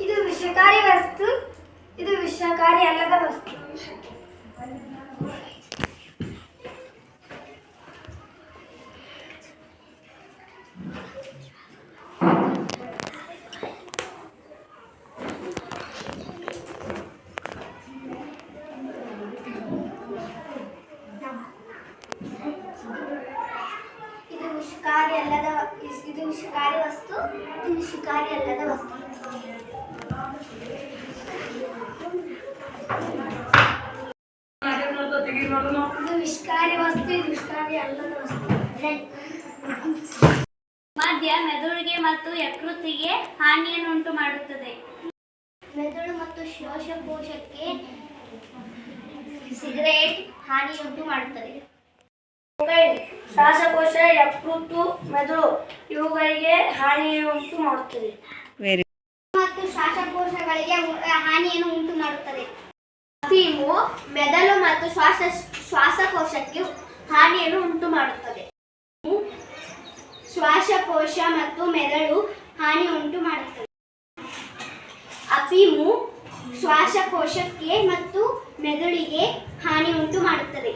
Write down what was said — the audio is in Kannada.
ಇದು ವಿಷಕಾರಿ ವಸ್ತು ಇದು ವಿಷಕಾರಿ ಅಲ್ಲದ ವಸ್ತು. ವಿಷಕಾರಿ ಅಲ್ಲದ ಇದು ಶಿಕಾರಿ ವಸ್ತು, ಇದು ಶಿಕಾರಿ ಅಲ್ಲದ ವಸ್ತು. ಇದು ವಿಷಕಾರಿ ವಸ್ತು, ಇದು ವಿಷ್ಕಾರಿ ಅಲ್ಲದ ವಸ್ತು. ಮದ್ಯ ಮೆದುಳಿಗೆ ಮತ್ತು ಯಕೃತಿಗೆ ಹಾನಿಯನ್ನುಂಟು ಮಾಡುತ್ತದೆ. ಮೆದುಳು ಮತ್ತು ಶ್ವಾಸಕೋಶಕ್ಕೆ ಸಿಗರೇಟ್ ಹಾನಿಯುಂಟು ಮಾಡುತ್ತದೆ. ಶ್ವಾಸಕೋಶ ಯಕೃತ್ತು ಮೆದುಳು ಇವುಗಳಿಗೆ ಹಾನಿಯುಂಟು ಮಾಡುತ್ತದೆ. ವೆರಿ ಮತ್ತು ಶ್ವಾಸಕೋಶಗಳಿಗೆ ಹಾನಿಯನ್ನು ಉಂಟು ಮಾಡುತ್ತದೆ. ಅಫೀಮು ಮೆದುಳು ಮತ್ತು ಶ್ವಾಸ ಶ್ವಾಸಕೋಶಕ್ಕೆ ಹಾನಿಯನ್ನು ಉಂಟು ಮಾಡುತ್ತದೆ. ಶ್ವಾಸಕೋಶ ಮತ್ತು ಮೆದುಳು ಹಾನಿ ಉಂಟು ಮಾಡುತ್ತದೆ. ಅಫೀಮು ಶ್ವಾಸಕೋಶಕ್ಕೆ ಮತ್ತು ಮೆದುಳಿಗೆ ಹಾನಿ ಉಂಟು ಮಾಡುತ್ತದೆ.